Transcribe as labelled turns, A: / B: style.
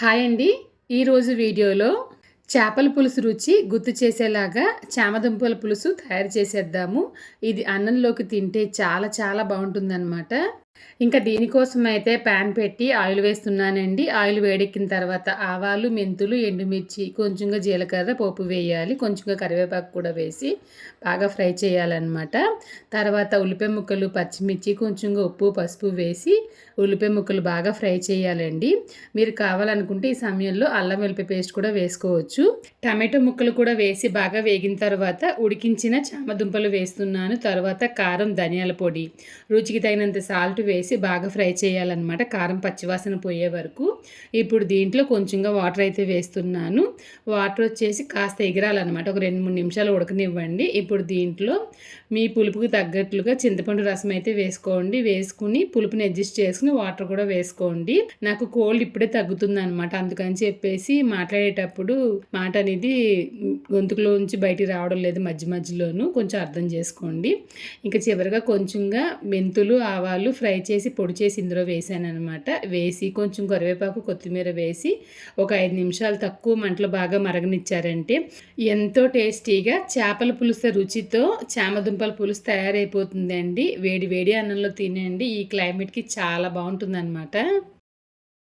A: Hi అండి. ఈరోజు వీడియోలో చేపల పులుసు రుచి గుర్తు చేసేలాగా చామదుంపల పులుసు తయారు చేసేద్దాము. ఇది అన్నంలోకి తింటే చాలా చాలా బాగుంటుందన్నమాట. ఇంకా దీనికోసం అయితే ప్యాన్ పెట్టి ఆయిల్ వేస్తున్నానండి. ఆయిల్ వేడెక్కిన తర్వాత ఆవాలు మెంతులు ఎండుమిర్చి కొంచెంగా జీలకర్ర పోపు వేయాలి. కొంచెంగా కరివేపాకు కూడా వేసి బాగా ఫ్రై చేయాలన్నమాట. తర్వాత ఉల్లిపాయ ముక్కలు పచ్చిమిర్చి కొంచెంగా ఉప్పు పసుపు వేసి ఉల్లిపాయ ముక్కలు బాగా ఫ్రై చేయాలండి. మీరు కావాలనుకుంటే ఈ సమయంలో అల్లం వెల్లిపాయ పేస్ట్ కూడా వేసుకోవచ్చు. టమాటో ముక్కలు కూడా వేసి బాగా వేగిన తర్వాత ఉడికించిన చామదుంపలు వేస్తున్నాను. తర్వాత కారం ధనియాల పొడి రుచికి తగినంత సాల్ట్ వేసి బాగా ఫ్రై చేయాలన్నమాట. కారం పచ్చివాసన పోయే వరకు. ఇప్పుడు దీంట్లో కొంచెంగా వాటర్ అయితే వేస్తున్నాను. వాటర్ వచ్చేసి కాస్త ఎగిరాలన్నమాట. ఒక రెండు మూడు నిమిషాలు ఉడకనివ్వండి. ఇప్పుడు దీంట్లో మీ పులుపుకి తగ్గట్లుగా చింతపండు రసం అయితే వేసుకోండి. వేసుకుని పులుపుని అడ్జస్ట్ చేసుకుని వాటర్ కూడా వేసుకోండి. నాకు కోల్డ్ ఇప్పుడే తగ్గుతుంది అనమాట అందుకని చెప్పేసి మాట్లాడేటప్పుడు మాట అనేది గొంతుకులోంచి బయటికి రావడం లేదు మధ్య మధ్యలోనూ. కొంచెం అర్థం చేసుకోండి. ఇంకా చివరిగా కొంచెంగా మెంతులు ఆవాలు ఫ్రై చేసి పొడి చేసి ఇందులో వేసాను అనమాట వేసి కొంచెం కరివేపాకు కొత్తిమీర వేసి ఒక ఐదు నిమిషాలు తక్కువ మంటలు బాగా మరగనిచ్చారంటే ఎంతో టేస్టీగా చేపల పులుసు రుచితో చామదుంపల పులుసు తయారైపోతుందండి. వేడి వేడి అన్నంలో తినండి. ఈ క్లైమేట్కి చాలా బాగుంటుంది అనమాట